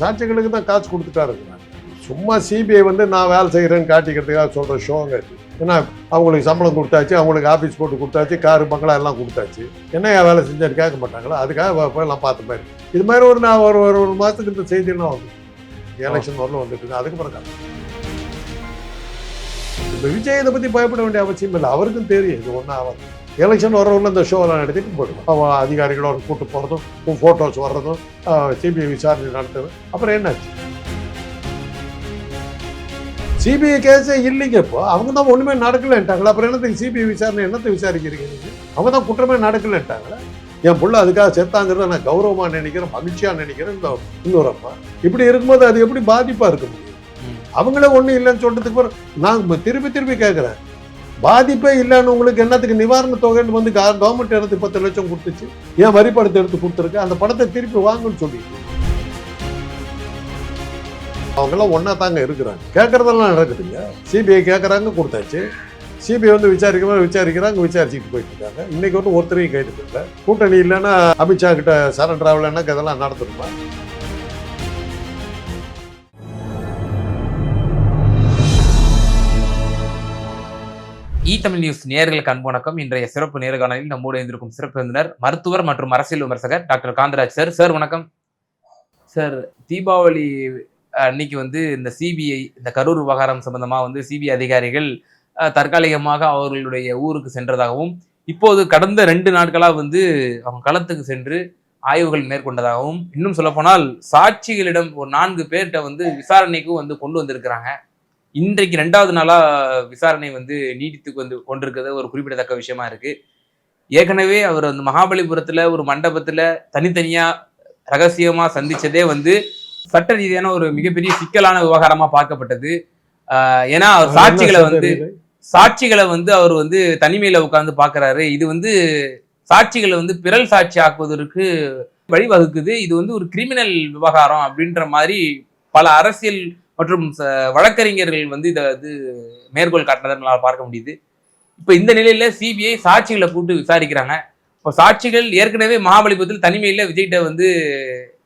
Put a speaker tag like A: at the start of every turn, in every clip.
A: சாட்சிகளுக்கு தான் காசு கொடுத்துட்டா இருக்கிறாங்க சும்மா சிபிஐ வந்து நான் வேலை செய்கிறேன்னு காட்டிக்கிறதுக்காக சொல்கிற ஷோங்க ஏன்னா அவங்களுக்கு சம்பளம் கொடுத்தாச்சு அவங்களுக்கு ஆஃபீஸ் போட்டு கொடுத்தாச்சு காரு பங்களா எல்லாம் கொடுத்தாச்சு. என்ன என் வேலை செஞ்சேன்னு கேட்க மாட்டாங்களா? அதுக்காக போய் எல்லாம் பார்த்த மாதிரி. இது மாதிரி ஒரு நான் ஒரு ஒரு ஒரு மாதத்துக்கு இந்த செய்தியெல்லாம் வந்து எலெக்ஷன் வரல வந்துட்டு இருக்கு. அதுக்கு பிறகு இந்த விஜய் இதை பற்றி பயப்பட வேண்டிய அவசியம் இல்லை அவருக்கும் தெரியும். இது ஒன்றும் ஆகாது. எலெக்ஷன் வரவங்க இந்த ஷோலாம் நடத்திட்டு போயிடுவோம். அவன் அதிகாரிகளோட கூட்டு போகிறதும் ஃபோட்டோஸ் வர்றதும் சிபிஐ விசாரணை நடத்துறது. அப்புறம் என்னாச்சு? சிபிஐ கேஸே இல்லைங்க இப்போ. அவங்க தான் ஒன்றுமே நடக்கலைன்ட்டாங்களா. அப்புறம் என்னத்துக்கு சிபிஐ விசாரணை என்னத்தை விசாரிக்கிறீங்க? அவங்க தான் குற்றமே நடக்கலைன்ட்டாங்களா. என் புள்ள அதுக்காக செத்தாங்கிறத நான் கௌரவமாக நினைக்கிறேன் மகிழ்ச்சியாக நினைக்கிறேன். இந்த இன்னொரு அப்பா இப்படி இருக்கும்போது அது எப்படி பாதிப்பாக இருக்க முடியும்? அவங்களே ஒன்றும் இல்லைன்னு சொல்றதுக்கு பிறகு நான் திருப்பி திருப்பி கேட்குறேன் பாதிப்பே இல்லைன்னு உங்களுக்கு என்னத்துக்கு நிவாரண தொகைன்னு வந்து கவர்மெண்ட் எனக்கு பத்து லட்சம் கொடுத்துச்சு. ஏன் வரி படத்தை எடுத்து கொடுத்துருக்கு? அந்த படத்தை திருப்பி வாங்கன்னு சொல்லி அவங்கெல்லாம் ஒன்றா தாங்க இருக்கிறாங்க. கேட்குறதெல்லாம் நடக்குதுங்க. சிபிஐ கேட்குறாங்க கொடுத்தாச்சு. சிபிஐ வந்து விசாரிக்கிற விசாரிக்கிறாங்க விசாரிச்சுட்டு போயிட்டு இருக்காங்க. இன்னைக்கு வந்து ஒருத்தரையும் கைது கூட்டணி இல்லைன்னா அமித்ஷா கிட்ட சரண்டர் ஆகலைன்னா இதெல்லாம் நடந்துருமா?
B: இ தமிழ் நியூஸ் நேர்களுக்கு அன்பு வணக்கம். இன்றைய சிறப்பு நேர்காணலில் நம்மோடு இருந்திருக்கும் சிறப்பு விருந்தினர் மருத்துவர் மற்றும் அரசியல் விமர்சகர் டாக்டர் காந்தராஜ் சார். சார் வணக்கம். சார் தீபாவளி அன்னைக்கு வந்து இந்த சிபிஐ இந்த கரூர் விவகாரம் சம்பந்தமாக வந்து சிபிஐ அதிகாரிகள் தற்காலிகமாக அவர்களுடைய ஊருக்கு சென்றதாகவும் இப்போது கடந்த ரெண்டு நாட்களாக வந்து அவங்க களத்துக்கு சென்று ஆய்வுகள் மேற்கொண்டதாகவும் இன்னும் சொல்லப்போனால் சாட்சிகளிடம் ஒரு நான்கு பேர்கிட்ட வந்து விசாரணைக்கும் வந்து கொண்டு வந்திருக்கிறாங்க. இன்றைக்கு ரெண்டாவது நாளா விசாரணை வந்து நீடித்து வந்து கொண்டிருக்கிறது. ஒரு குறிப்பிடத்தக்க விஷயமா இருக்கு. ஏற்கனவே அவர் வந்து மகாபலிபுரத்துல ஒரு மண்டபத்துல தனித்தனியா ரகசியமா சந்திச்சதே வந்து சட்ட ரீதியான ஒரு மிகப்பெரிய சிக்கலான விவகாரமா பார்க்கப்பட்டது. ஏன்னா அவர் சாட்சிகளை வந்து சாட்சிகளை வந்து அவர் வந்து தனிமையில உட்கார்ந்து பார்க்கறாரு. இது வந்து சாட்சிகளை வந்து பிறல் சாட்சி ஆக்குவதற்கு வழிவகுக்குது. இது வந்து ஒரு கிரிமினல் விவகாரம் அப்படின்ற மாதிரி பல அரசியல் மற்றும் வழக்கறிஞர்கள் வந்து இதை வந்து மேற்கோள் காட்டினதை நம்மளால பார்க்க முடியுது. இப்போ இந்த நிலையில சிபிஐ சாட்சிகளை கூப்பிட்டு விசாரிக்கிறாங்க. இப்போ சாட்சிகள் ஏற்கனவே மகாபலிபுரத்தில் தனிமையில விஜய்கிட்ட வந்து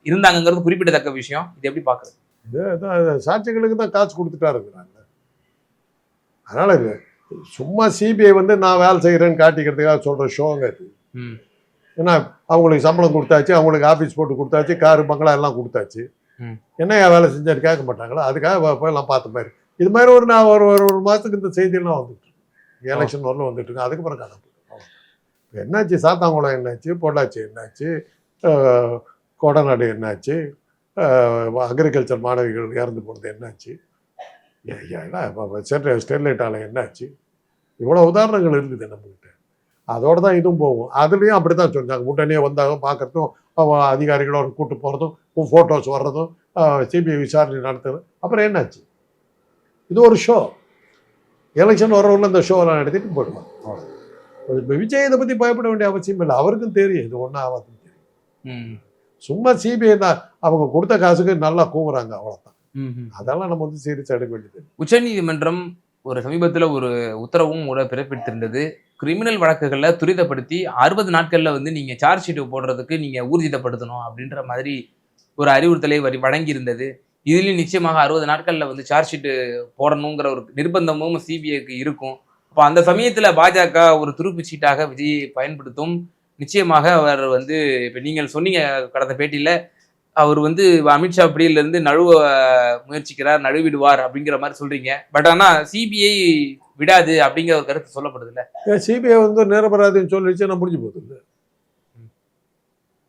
B: இருந்தாங்கங்கிறது குறிப்பிடத்தக்க விஷயம். இது எப்படி பாக்குறது?
A: அதான் சாட்சிகளுக்கு தான் காசு கொடுத்துட்டா இருக்கிறாங்க அதனால இது சும்மா சிபிஐ வந்து நான் வேலை செய்கிறேன்னு காட்டிக்கிறதுக்காக சொல்கிற ஷோங்க இது.
B: ம்.
A: ஏன்னா அவங்களுக்கு சம்பளம் கொடுத்தாச்சு அவங்களுக்கு ஆஃபீஸ் போட்டு கொடுத்தாச்சு காரு பங்களா எல்லாம் கொடுத்தாச்சு.
B: ம்.
A: என்ன என் வேலை செஞ்சாரு கேட்க மாட்டாங்களா அதுக்காக வ- போய் எல்லாம் பார்த்த மாதிரி இது மாதிரி ஒரு நான் ஒரு ஒரு ஒரு மாதத்துக்கு இந்த செய்தியெல்லாம் வந்துட்டு எலெக்ஷன் வரலும் வந்துட்டு இருக்கு அதுக்கு பிறகு காணாம போயிடும். அவ்வளவுதான். என்னாச்சு சாத்தாங்குளம் என்னாச்சு பொள்ளாச்சி என்னாச்சு கொடநாடு என்னாச்சு அக்ரிகல்ச்சர் மாணவிகள் இறந்து போனது என்னாச்சு ஸ்டெர்லைட் ஆலை என்னாச்சு இவ்வளோ உதாரணங்கள் இருக்குது நம்மகிட்ட அதோட தான் இதுவும் போகும். அதுலேயும் அப்படி தான் சொன்னாங்க முட்டனே வந்தாங்க பார்க்கறதும் அதிகாரிகளோட கூட்டு போகிறதும் ஃபோட்டோஸ் வர்றதும் சிபிஐ விசாரணை நடத்துறது அப்புறம் என்னாச்சு? இது ஒரு ஷோ எலெக்ஷன் வரவங்க இந்த ஷோலாம் நடத்திட்டு போயிடுவாங்க. இப்போ விஜய் இதை பற்றி பயப்பட வேண்டிய அவசியம் இல்லை. அவருக்கும் தெரியும். இது ஒன்றும் ஆகாதுன்னு தெரியும். சும்மா சிபிஐ தான். அவங்க கொடுத்த காசுக்கு நல்லா கூவுறாங்க. அவ்வளோதான் அதெல்லாம் நம்ம வந்து சீரியஸ் எடுக்க வேண்டியது
B: உச்சநீதிமன்றம் ஒரு சமீபத்தில் ஒரு உத்தரவும் கூட பிறப்பித்திருந்தது. கிரிமினல் வழக்குகளில் துரிதப்படுத்தி அறுபது நாட்களில் வந்து நீங்கள் சார்ஜ் ஷீட்டு போடுறதுக்கு நீங்கள் ஊர்ஜிதப்படுத்தணும் அப்படின்ற மாதிரி ஒரு அறிவுறுத்தலை வரி வழங்கியிருந்தது. இதுலேயும் நிச்சயமாக அறுபது நாட்களில் வந்து சார்ஜ் ஷீட்டு போடணுங்கிற ஒரு நிர்பந்தமும் சிபிஐக்கு இருக்கும். அப்போ அந்த சமயத்தில் பாஜக ஒரு துருப்பு சீட்டாக விஜயை பயன்படுத்தும். நிச்சயமாக அவர் வந்து இப்போ நீங்கள் சொன்னீங்க கடந்த பேட்டியில் அவர் வந்து அமித்ஷா பிடியில இருந்து நழுவ முயற்சிக்கிறார் நழுவிடுவார் அப்படிங்கிற மாதிரி சொல்றீங்க. பட் ஆனா சிபிஐ விடாது அப்படிங்கிற ஒரு கருத்து சொல்லப்படுது இல்ல?
A: சிபிஐ வந்து நிரபராதின்னு சொல்லிச்சு நான் முடிஞ்சு போகுது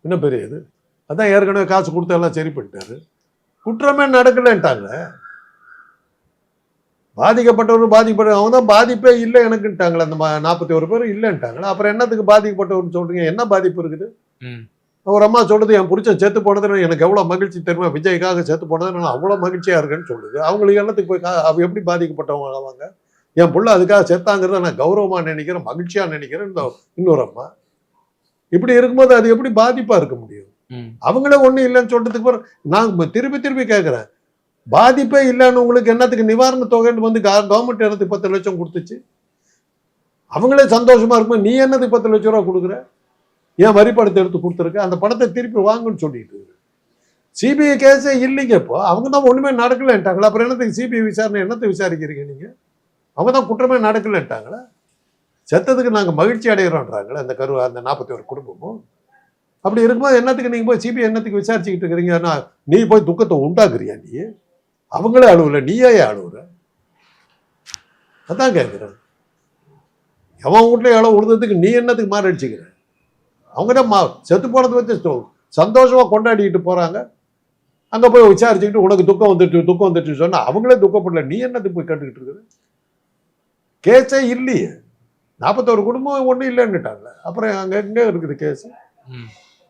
A: என்ன பெரிய இது? அதான் ஏற்கனவே காசு கொடுத்து எல்லாம் சரி பண்ணிட்டாரு. குற்றமே நடக்கலைன்ட்டாங்க. பாதிக்கப்பட்டவர் பாதிக்கப்பட்ட அவங்க தான் பாதிப்பே இல்லை எனக்குன்ட்டாங்களே அந்த நாற்பத்தி ஒரு பேர் இல்லைன்ட்டாங்களே. அப்புறம் என்னத்துக்கு பாதிக்கப்பட்டவர்னு சொல்றீங்க? என்ன பாதிப்பு இருக்குது?
B: ம்.
A: ஒரு அம்மா சொல்றது என் புருஷன் செத்து போனது எனக்கு எவ்வளோ மகிழ்ச்சி தெரியுமா? விஜய்க்காக செத்து போனது நான் அவ்வளோ மகிழ்ச்சியா இருக்கேன்னு சொல்லுது. அவங்களுக்கு என்னத்துக்கு போய் அவ எப்படி பாதிக்கப்பட்டவங்க ஆவாங்க என் புள்ள அதுக்காக செத்தாங்கிறத நான் கௌரவமா நினைக்கிறேன் மகிழ்ச்சியா நினைக்கிறேன் இந்த இன்னொரு அம்மா. இப்படி இருக்கும்போது அது எப்படி பாதிப்பா இருக்க முடியும். அவங்களே ஒண்ணும் இல்லைன்னு சொல்றதுக்கு பிறகு நான் திருப்பி திருப்பி கேட்குறேன் பாதிப்பே இல்லைன்னு உங்களுக்கு என்னத்துக்கு நிவாரண தொகைன்னு வந்து கவர்மெண்ட் என்னத்துக்கு பத்து லட்சம் கொடுத்துச்சு? அவங்களே சந்தோஷமா இருக்கும்போது நீ என்னத்துக்கு பத்து லட்சம் ரூபா கொடுக்குற? ஏன் வரி எடுத்து கொடுத்துருக்க? அந்த படத்தை திருப்பி வாங்குன்னு சொல்லிட்டு சிபிஐ கேஸே இல்லைங்க இப்போ. அவங்க தான் ஒன்றுமே நடக்கலன்ட்டாங்களா? அப்புறம் என்னத்துக்கு சிபிஐ விசாரணை என்னத்தை விசாரிக்கிறீங்க நீங்கள் அவங்க தான் குற்றமே நடக்கலன்ட்டாங்களா? செத்ததுக்கு நாங்கள் மகிழ்ச்சி அடைகிறோன்றாங்களே அந்த கரு அந்த நாற்பத்தி ஒரு குடும்பமும். அப்படி இருக்கும்போது என்னத்துக்கு நீங்கள் போய் சிபிஐ என்னத்துக்கு விசாரிச்சுக்கிட்டு இருக்கிறீங்க? நான் நீ போய் துக்கத்தை உண்டாக்குறியா நீ? அவங்களே அழுவல நீயே ஏன் அழுவுற? அதான் கேட்குறேன் எவன் வீட்ல எவ்வளோ உழுதுறதுக்கு நீ என்னத்துக்கு மாறடிச்சுக்கிற அவங்க தான் மா செத்து போனதை வச்சு சொ- சந்தோஷமா கொண்டாடிக்கிட்டு போறாங்க. அங்க போய் விசாரிச்சுக்கிட்டு உனக்கு துக்கம் வந்துட்டு துக்கம் வந்துட்டு சொன்னா அவங்களே துக்கப்படல. நீ என்னத்துக்கு போய் கேட்டுக்கிட்டு இருக்கிற கேஸே இல்லையே. நாற்பத்தோரு குடும்பம் ஒன்றும் இல்லைன்னுட்டாங்க. அப்புறம் அங்க எங்க இருக்குது கேஸ்?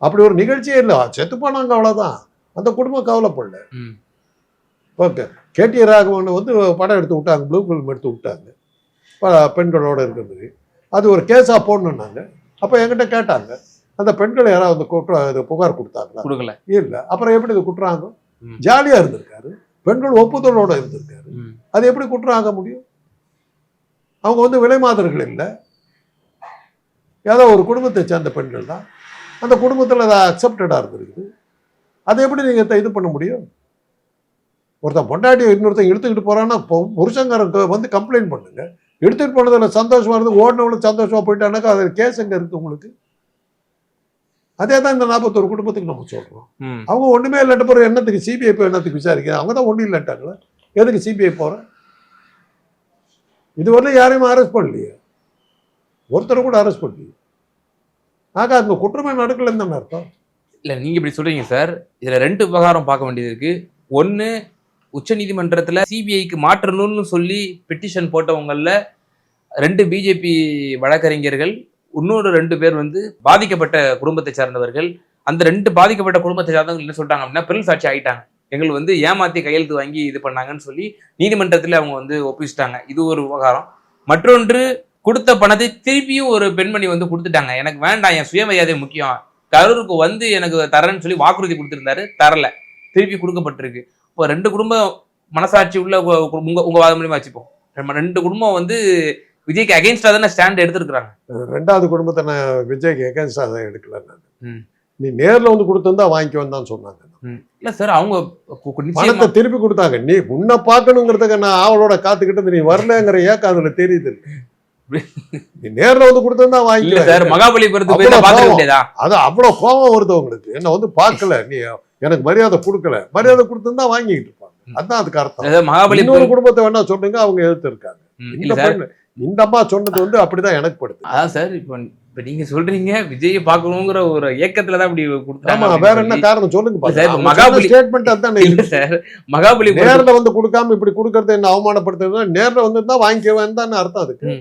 A: அப்படி ஒரு நிகழ்ச்சியே இல்லை. செத்து போனாங்க அவ்வளவுதான். அந்த குடும்பம் கவலைப்படல. ஓகே கேடி ராகவன் வந்து படம் எடுத்து விட்டாங்க. ப்ளூ ஃபிலிம் எடுத்து விட்டாங்க. பெண்களோட இருக்கிறது. அது ஒரு கேஸாக போடணுன்னாங்க அப்போ என்கிட்ட கேட்டாங்க. அந்த பெண்கள் யாராவது வந்து குற்ற இது புகார் கொடுத்தாங்களா?
B: கொடுக்கல.
A: இல்லை. அப்புறம் எப்படி இது குற்றாங்க. ஜாலியாக இருந்திருக்காரு. பெண்கள் ஒப்புதலோட இருந்திருக்காரு. அது எப்படி குற்றம் ஆக முடியும்? அவங்க வந்து விலை மாதர்கள் இல்லை. ஏதோ ஒரு குடும்பத்தை சேர்ந்த பெண்கள் தான். அந்த குடும்பத்தில் அது அக்செப்டடாக இருந்திருக்குது. அதை எப்படி நீங்கள் இது பண்ண முடியும்? ஒருத்தன் பொண்டாட்டி இன்னொருத்தன் இழுத்துக்கிட்டு போறான்னா பொ- புருஷங்காரன் க- வந்து கம்ப்ளைண்ட் பண்ணுங்க. எடுத்துகிட்டு போனதில் சந்தோஷமா இருந்து ஓடினவளும் சந்தோஷமா போயிட்டானாக்கா அது கேஸ் எங்கே இருக்கு உங்களுக்கு? அதே தான் இந்த நாற்பத்தொரு குடும்பத்துக்கு நம்ம சொல்கிறோம். அவங்க ஒண்ணுமே இல்லைட்ட பிறகு என்னத்துக்கு சிபிஐ போய் என்னத்துக்கு விசாரிக்க அவங்க தான் ஒன்றும் இல்லைட்டாங்களே எதுக்கு சிபிஐ போகிறேன் இதுவரையிலும் யாரையும் அரெஸ்ட் பண்ணலையே. ஒருத்தரை கூட அரெஸ்ட் பண்ணலையே. ஆக அங்கே குற்றமே நடக்கலைன்னு தானே அர்த்தம்.
B: இல்ல நீங்க இப்படி சொல்றீங்க சார். இதுல ரெண்டு விவகாரம் பார்க்க வேண்டியது இருக்கு. ஒன்னு உச்சநீதிமன்றத்துல சிபிஐக்கு மாற்றணும்னு சொல்லி பெட்டிஷன் போட்டவங்கல்ல ரெண்டு பிஜேபி வழக்கறிஞர்கள் இன்னொரு ரெண்டு பேர் வந்து பாதிக்கப்பட்ட குடும்பத்தை சார்ந்தவர்கள். அந்த ரெண்டு பாதிக்கப்பட்ட குடும்பத்தை சார்ந்தவங்க என்ன சொல்றாங்க அப்படின்னா பெரும் சாட்சி ஆயிட்டாங்க. எங்களுக்கு வந்து ஏமாத்தி கையெழுத்து வாங்கி இது பண்ணாங்கன்னு சொல்லி நீதிமன்றத்தில் அவங்க வந்து ஒப்பிச்சிட்டாங்க. இது ஒரு விவகாரம் மற்றொன்று கொடுத்த பணத்தை திருப்பியும் ஒரு பெண்மணி வந்து கொடுத்துட்டாங்க. எனக்கு வேண்டாம் என் சுயமரியாதை முக்கியம். கரூருக்கு வந்து எனக்கு தரேன்னு சொல்லி வாக்குறுதி கொடுத்துருந்தாரு. தரல. திருப்பி கொடுக்கப்பட்டிருக்கு. இப்போ ரெண்டு குடும்பம் மனசாட்சி உள்ள உங்க- உங்க வாதம் மூலியமா வச்சுப்போம். ரெண்டு குடும்பம் வந்து விஜய்க்கு அகைன்ஸ்டா தானே ஸ்டாண்ட் எடுத்திருக்கிறாங்க.
A: ரெண்டாவது குடும்பத்தை நான் விஜய்க்கு எகன்ஸ்டாக தான் எடுக்கல நான். நீ நேர்ல வந்து கொடுத்திருந்தா வாங்கிக்குவேன்னு தான் சொன்னாங்க.
B: இல்ல சார் அவங்க
A: பணத்தை திருப்பி கொடுத்தாங்க. நீ உன்னை பார்க்கணுங்கிறதுக்கு நான் ஆவலோட காத்துக்கிட்டு நீ வரலங்கிற ஏக்கம் அதுல தெரியுது. நீ நேர்ல வந்து கொடுத்திருந்தா வாங்கிக்கல
B: சார் மகாபலிபுரத்து
A: அது அவ்வளவு கோபம் வருது உங்களுக்கு. என்ன வந்து பார்க்கல. நீ எனக்கு மரியாதை கொடுக்கல. மரியாதை கொடுத்திருந்தா வாங்கிக்கிட்டு இருப்பாங்க. அதான் அதுக்கு அர்த்தம்.
B: மகாபலிபுரம்
A: குடும்பத்தை வேணா சொல்லுங்க அவங்க எதிர்த்து இருக்காங்க. இந்த அம்மா சொன்னது வந்து அப்படிதான் எனக்கு படுது.
B: அதான் சார் இப்போ இப்ப நீங்க சொல்றீங்க விஜயை பார்க்கணுங்கிற ஒரு ஏக்கத்துல தான் இப்படி கொடுத்தாங்க
A: ஆமா வேற என்ன காரணம் சொல்லுங்க
B: சார், மகாபலி-
A: ஸ்டேட்மெண்ட் அதான்
B: இல்ல சார் மகாபலிபுரம்
A: நேர்ல வந்து கொடுக்காம இப்படி கொடுக்கறது என்ன அவமானப்படுத்துறதுன்னா நேர்ல வந்து தான் வாங்கிக்குவேன் தான் அர்த்தம் அதுக்கு.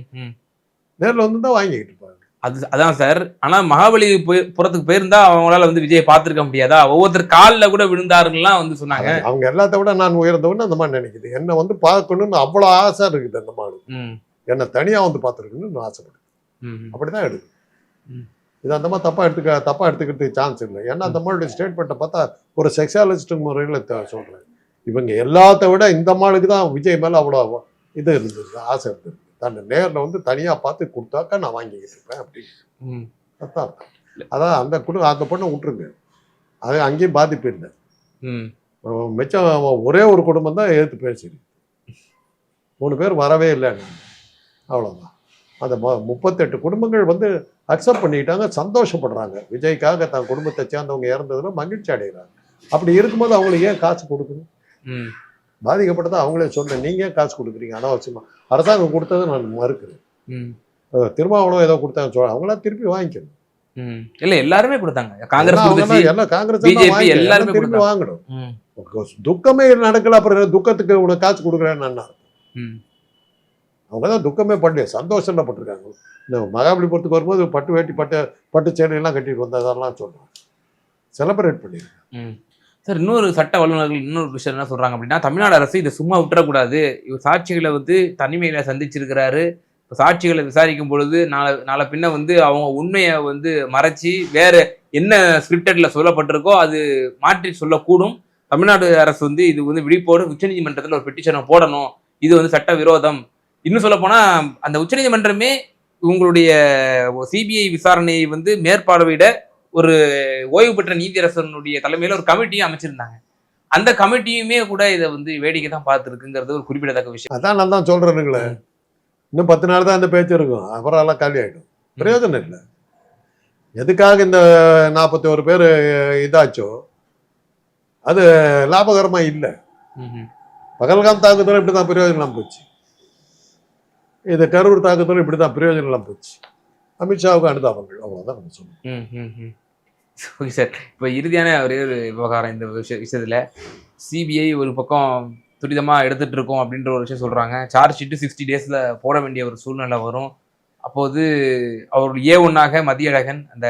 A: நேர்ல வந்து தான் வாங்கிக்கிட்டு இருப்பாங்க
B: அது அதான் சார் ஆனா மகாபலி போய் புறத்துக்கு போயிருந்தா அவங்களால வந்து விஜயை பார்த்திருக்க முடியாதா? ஒவ்வொருத்தர் கால்ல கூட விழுந்தாருங்கலாம் வந்து சொன்னாங்க.
A: அவங்க எல்லாத்த விட நான் உயர்ந்தவன்னு அந்த மாதிரி நினைக்குது. என்ன வந்து பார்க்கணும்னு அவ்வளவு ஆசை இருக்குது அந்த மாதிரி என்ன தனியா வந்து பார்த்துருக்கணும்னு ஆசைப்படுது
B: ம்,
A: அப்படிதான் எடுக்கு
B: ம்.
A: இது அந்த மாதிரி தப்பா எடுத்துக்க தப்பா எடுத்துக்கிறதுக்கு சான்ஸ் இல்லை. ஏன்னா அந்த மாதிரி ஸ்டேட்மெண்ட்டை பார்த்தா ஒரு செக்ஸாலஜிஸ்ட் முறையில் சொல்றேன். இவங்க எல்லாத்த விட இந்த மாளுக்கு தான் விஜய் மேல அவ்வளோ இது இருந்தது ஆசை இருந்தது. தான் நேர்ல வந்து தனியா பார்த்து கொடுத்தாக்கா நான் வாங்கிக்கிட்டு இருப்பேன் அப்படின்னு. அதான். அதான் அந்த குடு அந்த பொண்ணை விட்டுருங்க. அது அங்கேயும் பாதிப்பு இல்லை. மிச்சம் ஒரே ஒரு குடும்பம் தான் எதிர்த்து பேசிடு மூணு பேர் வரவே இல்லை அவ்வளோதான் அந்த முப்பத்தெட்டு குடும்பங்கள் வந்து அக்செப்ட் பண்ணிக்கிட்டாங்க சந்தோஷப்படுறாங்க விஜய்க்காக தன் குடும்பத்தை சேர்ந்தவங்க இறந்ததுல மகிழ்ச்சி அடைகிறாங்க அப்படி இருக்கும்போது அவங்களுக்கு ஏன் காசு கொடுக்கணும். பாதிக்கப்பட்டதை அவங்களே சொன்னேன் நீங்க காசு கொடுக்குறீங்க அனாவசியமா அரசாங்கம் கொடுத்ததை நான் மறுக்கிறேன்
B: ம்.
A: அஹ் திருமாவளவன் ஏதோ கொடுத்தாங்க சொல்ல அவங்களா திருப்பி வாங்கிக்கணும்.
B: இல்ல எல்லாருமே கொடுத்தாங்க காங்கிரஸ்
A: எல்லாம் எல்லாம் காங்கிரஸ்.
B: எல்லாருமே
A: திருப்பி. வாங்கணும் துக்கமே நடக்கல அப்புறம் என்ன துக்கத்துக்கு உனக்கு காசு கொடுக்குறேன்னு
B: ம்.
A: அவங்க தான் துக்கமே பண்ணல சந்தோஷம்ல பட்டிருக்காங்க. இந்த மகாபலிபுரத்துக்கு வரும்போது பட்டு வேட்டி பட்டு பட்டு சேலையெல்லாம் கட்டிட்டு வந்ததெல்லாம் சொல்கிறாங்க செலப்ரேட் பண்ணியிருக்காங்க
B: ம். சார் இன்னொரு சட்ட வல்லுநர்கள் இன்னொரு விஷயம் என்ன சொல்கிறாங்க அப்படின்னா தமிழ்நாடு அரசு இதை சும்மா விட்டுறக்கூடாது. இவர் சாட்சிகளை வந்து தனிமையில் சந்திச்சிருக்கிறாரு. இப்போ சாட்சிகளை விசாரிக்கும் பொழுது நாளை நாளை பின்ன வந்து அவங்க உண்மையை வந்து மறைச்சி வேறு என்ன ஸ்கிரிப்டட்ல சொல்லப்பட்டிருக்கோ அது மாற்றி சொல்லக்கூடும். தமிழ்நாடு அரசு வந்து இது வந்து விழிப்போடு உச்சநீதிமன்றத்தில் ஒரு பெட்டிஷனை போடணும். இது வந்து சட்ட விரோதம். இன்னும் சொல்ல போனா அந்த உச்சநீதிமன்றமே உங்களுடைய சிபிஐ விசாரணையை வந்து மேற்பார்வையிட ஒரு ஓய்வு பெற்ற நீதியரசனுடைய தலைமையில ஒரு கமிட்டியும் அமைச்சிருந்தாங்க. அந்த கமிட்டியுமே கூட இதை வந்து வேடிக்கை தான் பார்த்துருக்குங்கிறது ஒரு குறிப்பிடத்தக்க விஷயம்.
A: அதான் நான் தான் சொல்றேனுங்களே. இன்னும் பத்து நாள் தான் அந்த பேச்சு இருக்கும். அப்புறம் எல்லாம் காலி ஆயிடும். பிரயோஜனம் இல்லை. எதுக்காக இந்த நாற்பத்தி ஒரு பேர் இதாச்சோ அது லாபகரமா இல்லை. பகல்காம் தாக்குதலும் இப்படி தான் பிரயோஜனம் போச்சு. இந்த கரூர் தாக்குதலும் இப்படி தான் பிரயோஜனம் போச்சு அமித்ஷாவுக்கு அனுதாபங்கள். அவ்வளோதான் நம்ம சொல்லணும்.
B: ம், ம், ம். ஓகே சார் இப்போ இறுதியான ஒரே ஒரு விவகாரம் இந்த விஷய விஷயத்தில் சிபிஐ ஒரு பக்கம் துரிதமாக எடுத்துகிட்டு இருக்கோம் அப்படின்ற ஒரு விஷயம் சொல்கிறாங்க சார்ஜ் ஷீட்டு சிக்ஸ்டி டேஸில் போட வேண்டிய ஒரு சூழ்நிலை வரும். அப்போது அவருடைய ஏ ஒன்னாக மதியழகன் அந்த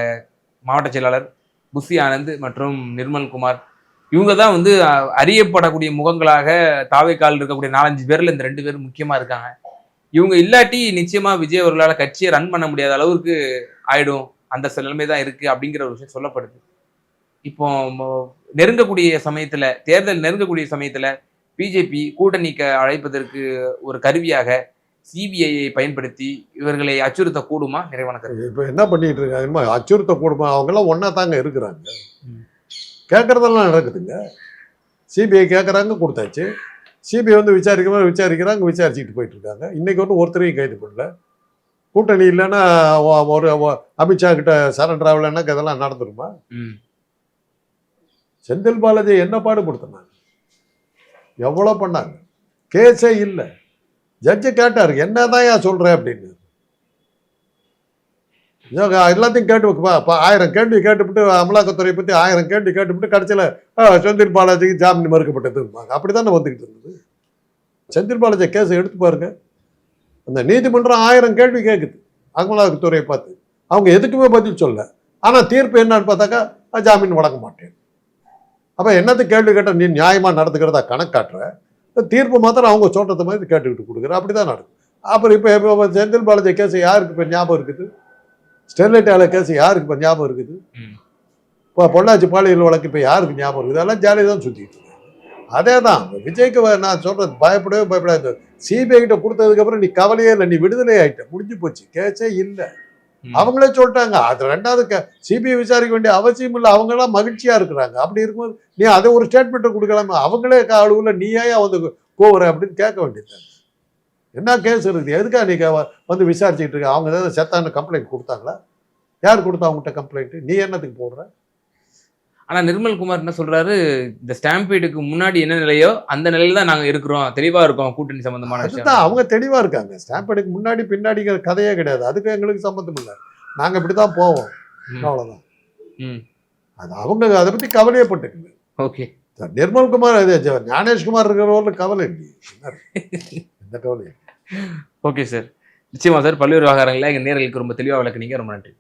B: மாவட்ட செயலாளர் புசி ஆனந்த் மற்றும் நிர்மல் குமார் இவங்க தான் வந்து அறியப்படக்கூடிய முகங்களாக தாவைக்கால் இருக்கக்கூடிய நாலஞ்சு பேரில் இந்த ரெண்டு பேரும் முக்கியமாக இருக்காங்க. இவங்க இல்லாட்டி நிச்சயமா விஜய் அவர்களால கட்சியை ரன் பண்ண முடியாத அளவுக்கு ஆயிடும். அந்த சில நிலைமை தான் இருக்கு அப்படிங்கிற ஒரு விஷயம் சொல்லப்படுது. இப்போ நெருங்கக்கூடிய சமயத்துல தேர்தல் நெருங்கக்கூடிய சமயத்துல பிஜேபி கூட்டணிக்கு அழைப்பதற்கு ஒரு கருவியாக சிபிஐயை பயன்படுத்தி இவர்களை அச்சுறுத்த கூடுமா நிறைவான கருவி
A: இப்போ என்ன பண்ணிட்டு இருக்காங்க அச்சுறுத்த கூடுமா அவங்கெல்லாம் ஒன்றா தாங்க இருக்கிறாங்க. கேட்கறதெல்லாம் நடக்குதுங்க. சிபிஐ கேட்குறாங்க கொடுத்தாச்சு. சிபிஐ வந்து விசாரிக்கிறவங்க விசாரிக்கிறாங்க விசாரிச்சுட்டு போயிட்டு இருக்காங்க இன்னைக்கு ஒன்றும் ஒருத்தரையும் கைது பண்ணல. கூட்டணி இல்லைன்னா ஒரு அமித்ஷா கிட்ட சரண்டர் ஆகலைன்னா இதெல்லாம் நடந்துருமா. செந்தில் பாலாஜி என்ன பாடுபடுத்தினாங்க? எவ்வளோ பண்ணாங்க? கேஸே இல்லை. ஜட்ஜு கேட்டார் என்னதான் ஏன் சொல்ற? அப்படின்னு. எல்லாத்தையும் கேட்டு வைக்கப்பா அப்போ ஆயிரம் கேள்வி கேட்டுவிட்டு அமலாக்கத்துறை பற்றி ஆயிரம் கேள்வி கேட்டுவிட்டு கடைசியில் செந்தில் பாலாஜிக்கு ஜாமீன் மறுக்கப்பட்டதும்பாங்க அப்படி தானே வந்துக்கிட்டு இருந்தது? செந்தில் பாலாஜி கேஸை எடுத்து பாருங்க. அந்த நீதிமன்றம் ஆயிரம் கேள்வி கேட்குது அமலாக்கத்துறையை பார்த்து. அவங்க எதுக்குமே பதில் சொல்ல ஆனால் தீர்ப்பு என்னன்னு பார்த்தாக்கா "நான் ஜாமீன் வழங்க மாட்டேன். அப்போ என்னத்து கேள்வி கேட்டால் நீ நியாயமாக நடந்துக்கிறதா கணக்காட்டுற தீர்ப்பு மாத்திரம் அவங்க சொல்கிறது மாதிரி கேட்டுக்கிட்டு கொடுக்குற. அப்படி தான் நடக்கும். அப்புறம் இப்போ இப்போ செந்தில் பாலாஜி கேஸ் யாருக்கு இப்போ ஞாபகம் இருக்குது? ஸ்டெர்லைட் ஆலை கேஸ் யாருக்கு இப்போ ஞாபகம் இருக்குது. இப்போ பொள்ளாச்சி பாலியல் வழக்கு இப்போ யாருக்கு ஞாபகம் இருக்குது? அதெல்லாம் ஜாலியாக தான் சுற்றிட்டு இருக்காங்க அதே தான் விஜய்க்கு நான் சொல்றது பயப்படவே பயப்படாது சிபிஐ கிட்ட கொடுத்ததுக்கப்புறம் நீ கவலையே இல்லை நீ விடுதலை ஆயிட்ட முடிஞ்சு போச்சு கேஸே இல்லை. அவங்களே சொல்லிட்டாங்க அது ரெண்டாவது சிபிஐ விசாரிக்க வேண்டிய அவசியம் இல்லை அவங்களாம் மகிழ்ச்சியா இருக்கிறாங்க. அப்படி இருக்கும்போது நீ அதை ஒரு ஸ்டேட்மெண்ட்டை கொடுக்கலாமா? அவங்களே அழுவில் நீ ஏன் வந்து கோவற அப்படின்னு கேட்க வேண்டியது என்ன கேஸ் இருக்குது? எதுக்காக நீ கே- வந்து விசாரிச்சுட்டு இருக்க? அவங்க ஏதாவது செத்தான கம்ப்ளைண்ட் கொடுத்தாங்களா? யார் கொடுத்தா அவங்ககிட்ட கம்ப்ளைண்ட் நீ என்னத்துக்கு போடுற?
B: ஆனா நிர்மல் குமார் என்ன சொல்றாரு? இந்த ஸ்டாம்பீடுக்கு முன்னாடி என்ன நிலையோ அந்த நிலையில தான் நாங்க இருக்கிறோம். தெளிவா இருக்கோம் கூட்டணி சம்பந்தமான
A: அதுதான்
B: விஷயம்
A: அவங்க தெளிவா இருக்காங்க. ஸ்டாம்பேடுக்கு முன்னாடி பின்னாடிங்கிற கதையே கிடையாது. அதுக்கு எங்களுக்கு சம்மந்தம் இல்லை. நாங்க இப்படி தான் போவோம்.
B: ம்.
A: அவ்வளவுதான்.
B: ம்.
A: அது அவங்க அதை பத்தி கவலையே பட்டுக்குங்க
B: ஓகே.
A: நிர்மல்குமார் ஜ- ஞானேஷ்குமார் இருக்கிறவர்கள் கவலை இல்லையே? எந்த கவலையும்
B: ஓகே சார். நிச்சயமா சார் பல்வேறு விவகாரங்களில் எங்கள் நேர்களுக்கு ரொம்ப தெளிவாக விளக்குனீங்க ரொம்ப நன்றி.